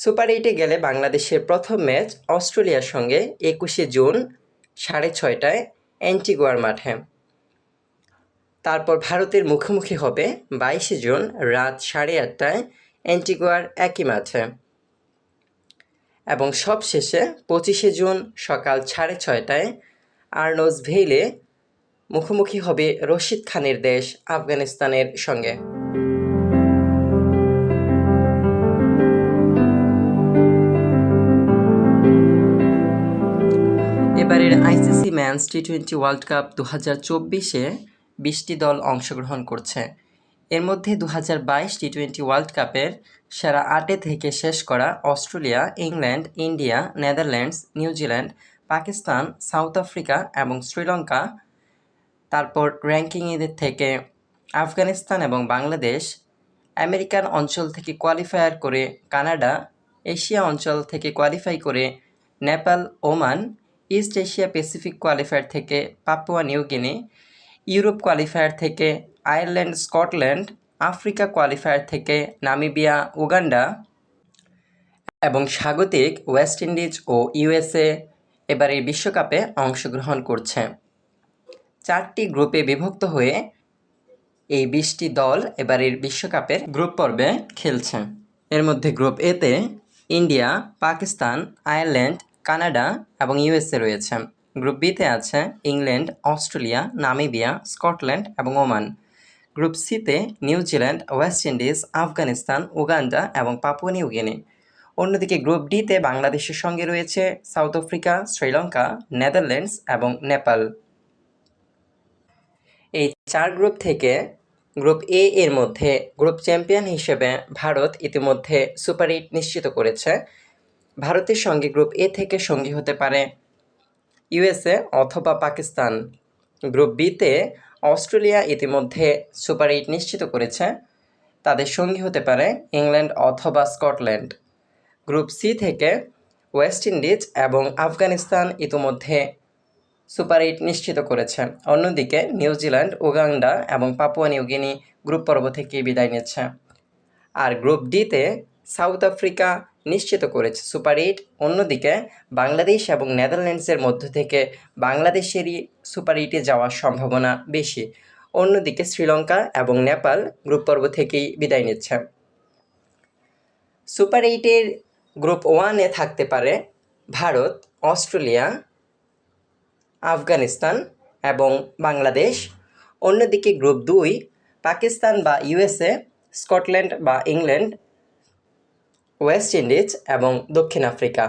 Super এইটে গেলে বাংলাদেশের প্রথম ম্যাচ অস্ট্রেলিয়ার সঙ্গে একুশে জুন সাড়ে ছয়টায় অ্যান্টিগুয়ার মাঠে। তারপর ভারতের মুখোমুখি হবে বাইশে জুন রাত সাড়ে আটটায় অ্যান্টিগুয়ার একই মাঠে। এবং সবশেষে পঁচিশে জুন সকাল সাড়ে ছয়টায় আর্নোজ ভেইলে মুখোমুখি হবে রশিদ খানের দেশ আফগানিস্তানের সঙ্গে। এবারের ICC men's T twenty world cup দু হাজার চব্বিশে বিশটি দল অংশগ্রহণ করছে। এর মধ্যে দু হাজার বাইশ টি টোয়েন্টি ওয়ার্ল্ড কাপের সেরা আটে থেকে শেষ করা Australia, England, India, Netherlands New Zealand Pakistan, South Africa এবং শ্রীলঙ্কা। তারপর র্যাঙ্কিং এদের থেকে আফগানিস্তান এবং বাংলাদেশ, আমেরিকান অঞ্চল থেকে কোয়ালিফায়ার করে কানাডা, এশিয়া অঞ্চল থেকে কোয়ালিফাই করে Nepal, Oman East Asia Pacific qualifier থেকে Papua New Guinea Europe qualifier থেকে আয়ারল্যান্ড, স্কটল্যান্ড, আফ্রিকা কোয়ালিফায়ার থেকে নামিবিয়া, উগান্ডা এবং স্বাগতিক ওয়েস্ট ইন্ডিজ ও ইউএসএ এবারের বিশ্বকাপে অংশগ্রহণ করছে। চারটি গ্রুপে বিভক্ত হয়ে এই বিশটি দল এবারের বিশ্বকাপের গ্রুপ পর্বে খেলছে। এর মধ্যে গ্রুপ এতে ইন্ডিয়া, পাকিস্তান, আয়ারল্যান্ড কানাডা এবং ইউএসএ রয়েছে। গ্রুপ বিতে আছে ইংল্যান্ড, অস্ট্রেলিয়া, নামিবিয়া, স্কটল্যান্ড এবং ওমান। গ্রুপ সিতে New Zealand West Indies, Afghanistan, Uganda এবং পাপুয়া নিউগিনি অন্যদিকে গ্রুপ ডিতে বাংলাদেশের সঙ্গে রয়েছে সাউথ আফ্রিকা, শ্রীলঙ্কা, নেদারল্যান্ডস এবং নেপাল। এই চার গ্রুপ থেকে গ্রুপ এ এর মধ্যে গ্রুপ চ্যাম্পিয়ন হিসেবে ভারত ইতিমধ্যে সুপার এইট নিশ্চিত করেছে। ভারতের সঙ্গে গ্রুপ এ থেকে সঙ্গী হতে পারে। ইউএসএ অথবা পাকিস্তান। গ্রুপ বিতে অস্ট্রেলিয়া ইতিমধ্যে সুপার এইট নিশ্চিত করেছে। তাদের সঙ্গী হতে পারে ইংল্যান্ড অথবা স্কটল্যান্ড। গ্রুপ সি থেকে ওয়েস্ট ইন্ডিজ এবং আফগানিস্তান ইতিমধ্যে সুপার এইট নিশ্চিত করেছে। অন্যদিকে নিউজিল্যান্ড উগান্ডা এবং পাপুয়া নিউগিনি গ্রুপ পর্ব থেকে বিদায় নিচ্ছে। আর গ্রুপ ডিতে সাউথ আফ্রিকা নিশ্চিত করেছে। সুপার এইট অন্যদিকে বাংলাদেশ এবং নেদারল্যান্ডসের মধ্য থেকে বাংলাদেশেরই সুপার এইটে যাওয়ার সম্ভাবনা বেশি। অন্যদিকে শ্রীলঙ্কা এবং নেপাল গ্রুপ পর্ব থেকেই বিদায় নিচ্ছে। সুপার এইটের গ্রুপ ওয়ানে থাকতে পারে ভারত, অস্ট্রেলিয়া, আফগানিস্তান এবং বাংলাদেশ। অন্যদিকে গ্রুপ দুই পাকিস্তান বা ইউএসএ, স্কটল্যান্ড বা ইংল্যান্ড ওয়েস্ট ইন্ডিজ এবং দক্ষিণ আফ্রিকা।